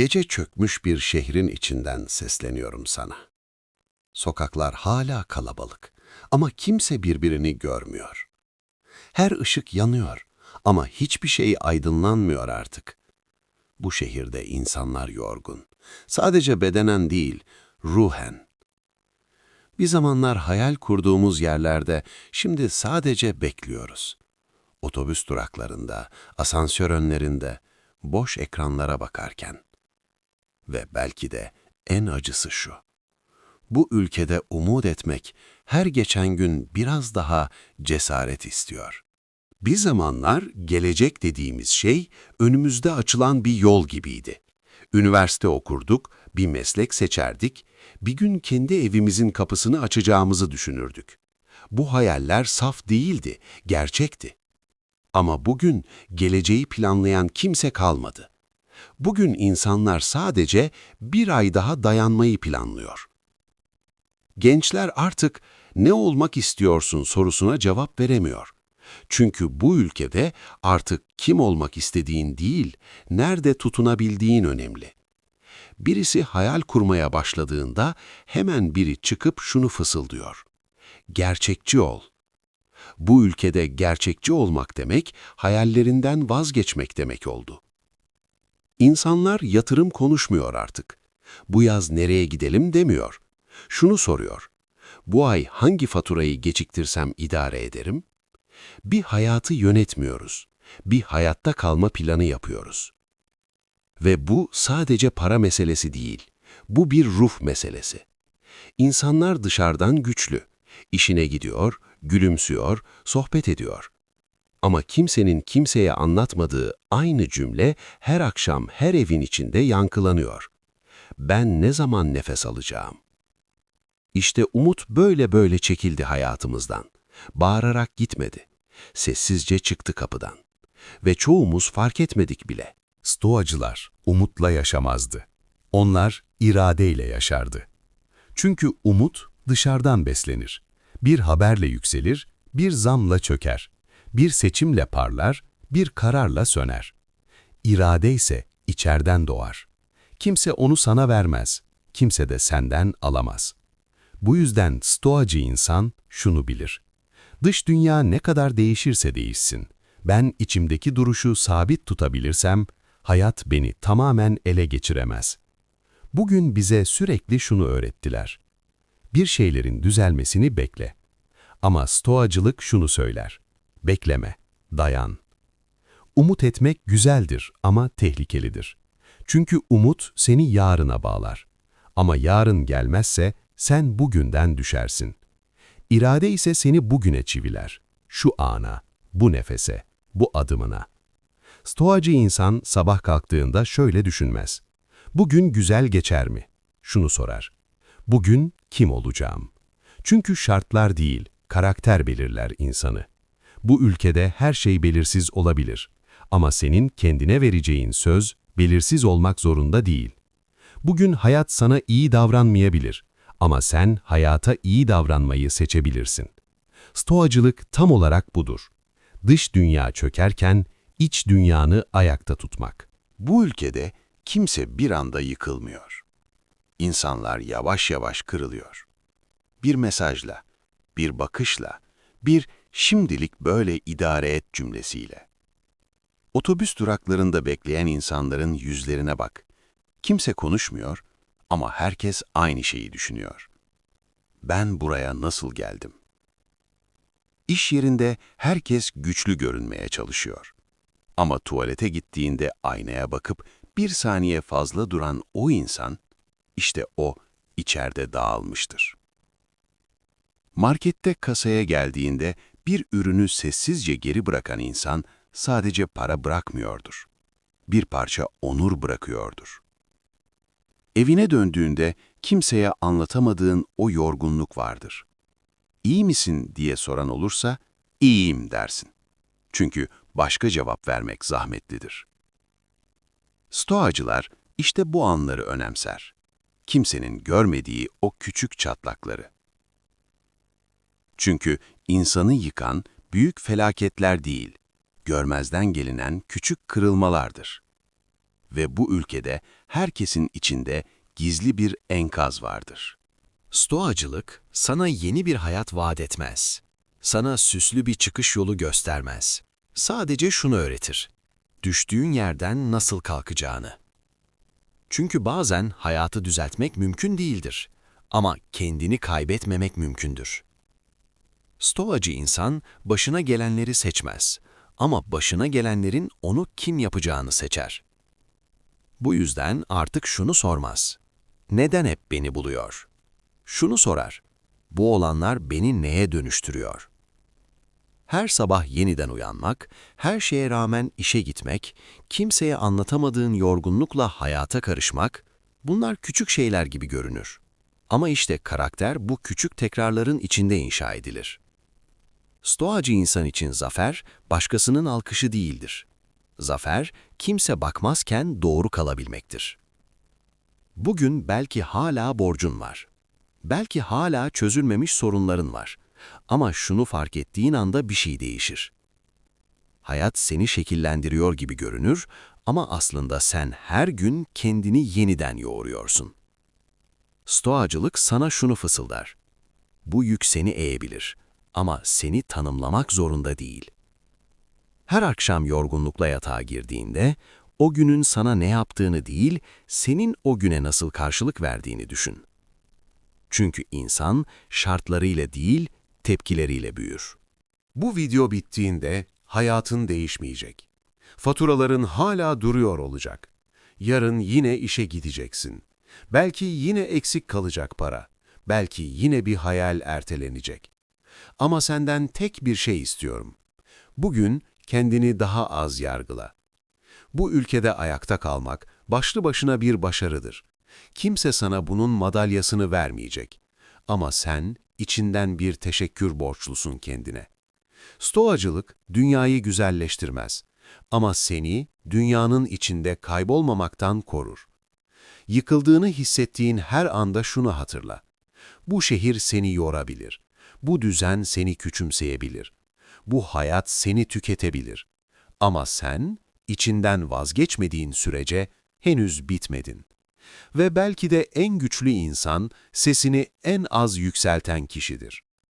Gece çökmüş bir şehrin içinden sesleniyorum sana. Sokaklar hala kalabalık ama kimse birbirini görmüyor. Her ışık yanıyor ama hiçbir şey aydınlanmıyor artık. Bu şehirde insanlar yorgun. Sadece bedenen değil, ruhen. Bir zamanlar hayal kurduğumuz yerlerde şimdi sadece bekliyoruz. Otobüs duraklarında, asansör önlerinde, boş ekranlara bakarken. Ve belki de en acısı şu. Bu ülkede umut etmek her geçen gün biraz daha cesaret istiyor. Bir zamanlar gelecek dediğimiz şey önümüzde açılan bir yol gibiydi. Üniversite okurduk, bir meslek seçerdik, bir gün kendi evimizin kapısını açacağımızı düşünürdük. Bu hayaller saf değildi, gerçekti. Ama bugün geleceği planlayan kimse kalmadı. Bugün insanlar sadece bir ay daha dayanmayı planlıyor. Gençler artık ne olmak istiyorsun sorusuna cevap veremiyor. Çünkü bu ülkede artık kim olmak istediğin değil, nerede tutunabildiğin önemli. Birisi hayal kurmaya başladığında hemen biri çıkıp şunu fısıldıyor. Gerçekçi ol. Bu ülkede gerçekçi olmak demek, hayallerinden vazgeçmek demek oldu. İnsanlar yatırım konuşmuyor artık. Bu yaz nereye gidelim demiyor. Şunu soruyor. Bu ay hangi faturayı geciktirsem idare ederim? Bir hayatı yönetmiyoruz. Bir hayatta kalma planı yapıyoruz. Ve bu sadece para meselesi değil. Bu bir ruh meselesi. İnsanlar dışarıdan güçlü. İşine gidiyor, gülümsüyor, sohbet ediyor. Ama kimsenin kimseye anlatmadığı aynı cümle her akşam her evin içinde yankılanıyor. Ben ne zaman nefes alacağım? İşte umut böyle böyle çekildi hayatımızdan. Bağırarak gitmedi. Sessizce çıktı kapıdan. Ve çoğumuz fark etmedik bile. Stoacılar umutla yaşamazdı. Onlar iradeyle yaşardı. Çünkü umut dışarıdan beslenir. Bir haberle yükselir, bir zamla çöker. Bir seçimle parlar, bir kararla söner. İrade ise içerden doğar. Kimse onu sana vermez, kimse de senden alamaz. Bu yüzden stoacı insan şunu bilir. Dış dünya ne kadar değişirse değişsin, ben içimdeki duruşu sabit tutabilirsem, hayat beni tamamen ele geçiremez. Bugün bize sürekli şunu öğrettiler. Bir şeylerin düzelmesini bekle. Ama stoacılık şunu söyler. Bekleme, dayan. Umut etmek güzeldir ama tehlikelidir. Çünkü umut seni yarına bağlar. Ama yarın gelmezse sen bugünden düşersin. İrade ise seni bugüne çiviler. Şu ana, bu nefese, bu adımına. Stoacı insan sabah kalktığında şöyle düşünmez. Bugün güzel geçer mi? Şunu sorar. Bugün kim olacağım? Çünkü şartlar değil, karakter belirler insanı. Bu ülkede her şey belirsiz olabilir. Ama senin kendine vereceğin söz belirsiz olmak zorunda değil. Bugün hayat sana iyi davranmayabilir ama sen hayata iyi davranmayı seçebilirsin. Stoacılık tam olarak budur. Dış dünya çökerken iç dünyanı ayakta tutmak. Bu ülkede kimse bir anda yıkılmıyor. İnsanlar yavaş yavaş kırılıyor. Bir mesajla, bir bakışla, bir şimdilik böyle idare et cümlesiyle. Otobüs duraklarında bekleyen insanların yüzlerine bak. Kimse konuşmuyor ama herkes aynı şeyi düşünüyor. Ben buraya nasıl geldim? İş yerinde herkes güçlü görünmeye çalışıyor. Ama tuvalete gittiğinde aynaya bakıp bir saniye fazla duran o insan, işte o içeride dağılmıştır. Markette kasaya geldiğinde bir ürünü sessizce geri bırakan insan sadece para bırakmıyordur. Bir parça onur bırakıyordur. Evine döndüğünde kimseye anlatamadığın o yorgunluk vardır. İyi misin diye soran olursa, iyiyim dersin. Çünkü başka cevap vermek zahmetlidir. Stoacılar işte bu anları önemser. Kimsenin görmediği o küçük çatlakları. Çünkü insanı yıkan büyük felaketler değil, görmezden gelinen küçük kırılmalardır. Ve bu ülkede herkesin içinde gizli bir enkaz vardır. Stoacılık sana yeni bir hayat vaat etmez. Sana süslü bir çıkış yolu göstermez. Sadece şunu öğretir. Düştüğün yerden nasıl kalkacağını. Çünkü bazen hayatı düzeltmek mümkün değildir. Ama kendini kaybetmemek mümkündür. Stoacı insan başına gelenleri seçmez. Ama başına gelenlerin onu kim yapacağını seçer. Bu yüzden artık şunu sormaz. Neden hep beni buluyor? Şunu sorar. Bu olanlar beni neye dönüştürüyor? Her sabah yeniden uyanmak, her şeye rağmen işe gitmek, kimseye anlatamadığın yorgunlukla hayata karışmak, bunlar küçük şeyler gibi görünür. Ama işte karakter bu küçük tekrarların içinde inşa edilir. Stoacı insan için zafer, başkasının alkışı değildir. Zafer, kimse bakmazken doğru kalabilmektir. Bugün belki hala borcun var. Belki hala çözülmemiş sorunların var. Ama şunu fark ettiğin anda bir şey değişir. Hayat seni şekillendiriyor gibi görünür ama aslında sen her gün kendini yeniden yoğuruyorsun. Stoacılık sana şunu fısıldar. Bu yük seni eğebilir ama seni tanımlamak zorunda değil. Her akşam yorgunlukla yatağa girdiğinde, o günün sana ne yaptığını değil, senin o güne nasıl karşılık verdiğini düşün. Çünkü insan şartlarıyla değil, tepkileriyle büyür. Bu video bittiğinde hayatın değişmeyecek. Faturaların hala duruyor olacak. Yarın yine işe gideceksin. Belki yine eksik kalacak para. Belki yine bir hayal ertelenecek. Ama senden tek bir şey istiyorum. Bugün kendini daha az yargıla. Bu ülkede ayakta kalmak başlı başına bir başarıdır. Kimse sana bunun madalyasını vermeyecek. Ama sen içinden bir teşekkür borçlusun kendine. Stoacılık dünyayı güzelleştirmez ama seni dünyanın içinde kaybolmamaktan korur. Yıkıldığını hissettiğin her anda şunu hatırla. Bu şehir seni yorabilir. Bu düzen seni küçümseyebilir. Bu hayat seni tüketebilir. Ama sen içinden vazgeçmediğin sürece henüz bitmedin. Ve belki de en güçlü insan sesini en az yükselten kişidir.